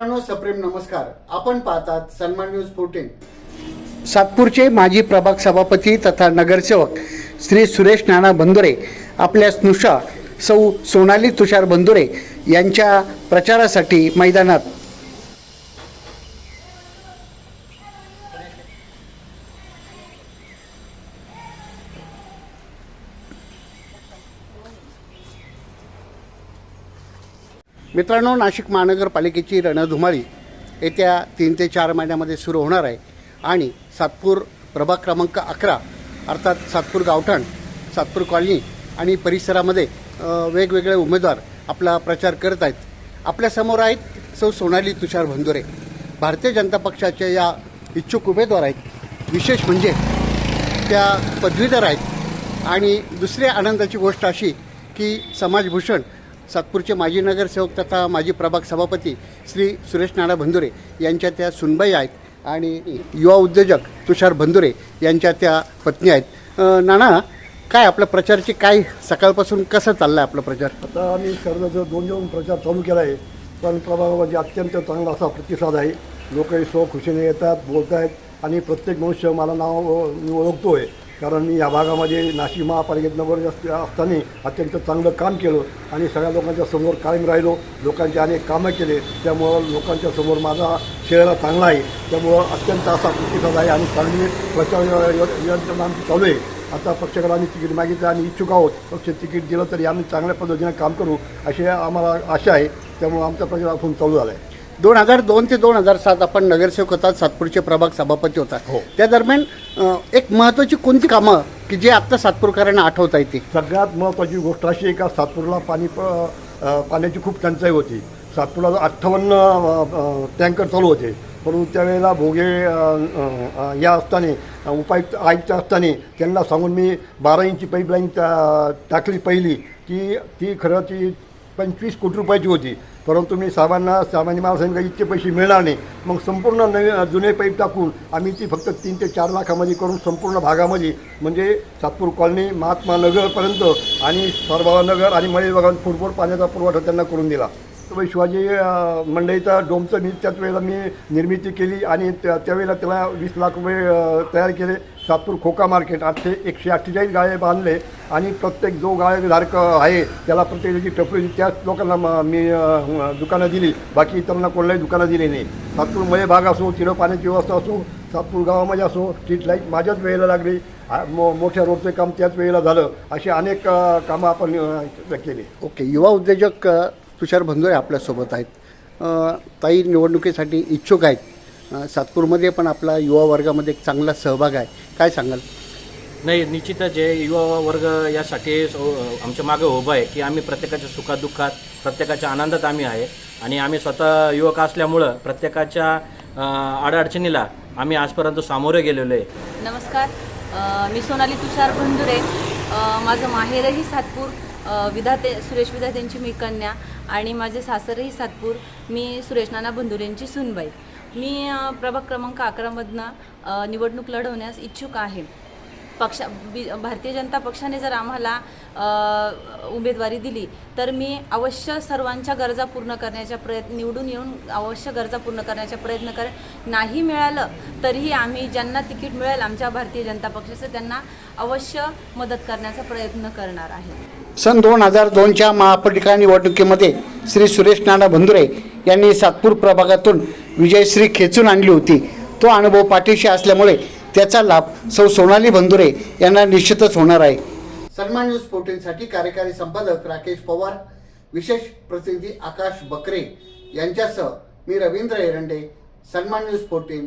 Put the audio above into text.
मित्रांनो सप्रेम नमस्कार. आपण पाहतात सन्मान न्यूज फोर्टीन सातपूरचे माजी प्रभाग सभापती तथा नगरसेवक श्री सुरेश नाना बंदुरे आपल्या स्नुषा सौ सोनाली तुषार बंदुरे यांच्या प्रचारासाठी मैदानात मित्रांनो नाशिक महानगरपालिकेची रणधुमाळी येत्या तीन ते चार महिन्यामध्ये सुरू होणार आहे. आणि सातपूर प्रभाग क्रमांक अकरा अर्थात सातपूर गावठाण सातपूर कॉलनी आणि परिसरामध्ये वेगवेगळे उमेदवार आपला प्रचार करत आहेत. आपल्यासमोर आहेत सौ सोनाली तुषार भंदुरे. भारतीय जनता पक्षाच्या या इच्छुक उमेदवार आहेत. विशेष म्हणजे त्या पदवीधर आहेत. आणि दुसऱ्या आनंदाची गोष्ट अशी की समाजभूषण सातपूरचे माजी नगरसेवक तथा माजी प्रभाग सभापती श्री सुरेश नाना भंदुरे यांच्या त्या सुनबाई आहेत आणि युवा उद्योजक तुषार भंदुरे यांच्या त्या पत्नी आहेत. नाना काय आपल्या प्रचारची काय सकाळपासून कसं चाललं आहे आपला प्रचार? आता आम्ही कर्जाचं दोन दोन प्रचार चालू केला आहे पण प्रभागामध्ये अत्यंत चांगला असा प्रतिसाद आहे. लोकही स्वखुशीने येतात बोलत आहेत आणि प्रत्येक मनुष्य मला नाव मी ओळखतो आहे कारण मी या भागामध्ये नाशिक महापालिकेत जास्त असताना अत्यंत चांगलं काम केलं आणि सगळ्या लोकांच्या समोर कायम राहिलो. लोकांचे अनेक कामं केले. त्यामुळं लोकांच्या समोर माझा चेहरा चांगला आहे. त्यामुळं अत्यंत असा प्रतिसाद आहे आणि चांगली प्रचार आमची चालू आहे. आता पक्षाकडे आम्ही तिकीट मागितलं आणि इच्छुक आहोत. पक्ष तिकीट दिलं तरी आम्ही चांगल्या पद्धतीने काम करू अशी आम्हाला आशा आहे. त्यामुळं आमचा प्रचार अजून चालू झाला आहे दोन हजार दोन ते दोन हजार सात आपण नगरसेवक होतात सातपूरचे प्रभाग सभापती होतात. हो. त्या दरम्यान अ, एक महत्त्वाची कोणती कामं की जे आत्ता सातपूरकरांना आठवता येते सगळ्यात महत्त्वाची गोष्ट अशी आहे का सातपूरला पाणी प अ, पाण्याची खूप टंचाई होती. सातपूरला अठ्ठावन्न टँकर चालू होते. परंतु त्यावेळेला भोगे अ, अ, अ, या असताना उपायुक्त आयुक्त असताना त्यांना सांगून मी बारा इंची पाईपलाईन टाकली पहिली. की ती खरं ती पंचवीस कोटी रुपयाची होती. परंतु मी साहेबांना सामान्य माणसांना इतके पैसे मिळणार नाही. मग संपूर्ण नवी जुने पाईप टाकून आम्ही ती फक्त तीन ते चार लाखामध्ये करून संपूर्ण भागामध्ये म्हणजे सातपूर कॉलनी महात्मा नगरपर्यंत आणि सरभावा नगर आणि मळे भागात फुटबॉल पाण्याचा पुरवठा त्यांना करून दिला. शिवाजी मंडईचा डोमचं मी त्याच वेळेला मी निर्मिती केली आणि त्या त्यावेळेला त्याला वीस लाख रुपये तयार केले. सातपूर खोका मार्केट आठशे एकशे अठ्ठेचाळीस गाळे बांधले आणि प्रत्येक जो गाळेधारक आहे त्याला प्रत्येकाची टपरी त्याच लोकांना मी दुकानं दिली. बाकी इतरांना कोणालाही दुकानं दिली नाही. सातपूर भाग असो तिथं पाण्याची व्यवस्था असो सातपूर गावामध्ये असो स्ट्रीट लाइट माझ्याच वेळेला लागली. मो मोठ्या रोडचे काम त्याच वेळेला झालं. असे अनेक कामं आपण केले. ओके युवा उद्योजक तुषार भंदोरे आपल्यासोबत आहेत. ताई निवडणुकीसाठी इच्छुक आहेत. सातपूरमध्ये पण आपला युवा वर्गामध्ये एक चांगला सहभाग आहे. काय सांगाल? नाही निश्चितच आहे युवा वर्ग यासाठी सो- आमच्या मागे उभं आहे की आम्ही प्रत्येकाच्या सुखात दुःखात प्रत्येकाच्या आनंदात आम्ही आहे. आणि आम्ही स्वतः युवक असल्यामुळं प्रत्येकाच्या अडअडचणीला आम्ही आजपर्यंत सामोरे गेलेलो आहे. नमस्कार. मी सोनाली तुषार बंधुरे अ, माझं माहेरही सातपूर. विधाते सुरेश विधातेंची मी कन्या आणि माझे सासरही सातपूर मी सुरेश नाना बंधुरेंची सुनबाई. मी प्रभाग क्रमांक अकरामधनं निवडणूक लढवण्यास इच्छुक आहे. पक्षा बी भारतीय जनता पक्षाने जर आम्हाला उमेदवारी दिली तर मी अवश्य सर्वांच्या गरजा पूर्ण करण्याचा प्रयत्न निवडून येऊन अवश्य गरजा पूर्ण करण्याचा प्रयत्न करेन. नाही मिळालं तरीही आम्ही ज्यांना तिकीट मिळेल आमच्या भारतीय जनता पक्षाचं त्यांना अवश्य मदत करण्याचा प्रयत्न करणार आहे. सन दोन हजार दोनच्या महापालिका निवडणुकीमध्ये श्री सुरेश नाना भंदुरे यांनी सातपूर प्रभागातून विजयश्री खेचून आणली होती. तो अनुभव पाठीशी असल्यामुळे त्याचा लाभ सौ सोनाली भंदुरे यांना निश्चितच होणार आहे. सन्मान न्यूज फोर्टीनसाठी कार्यकारी संपादक राकेश पवार विशेष प्रतिनिधी आकाश बकरे यांच्यासह मी रवींद्र एरंडे सन्मान न्यूज फोर्टीन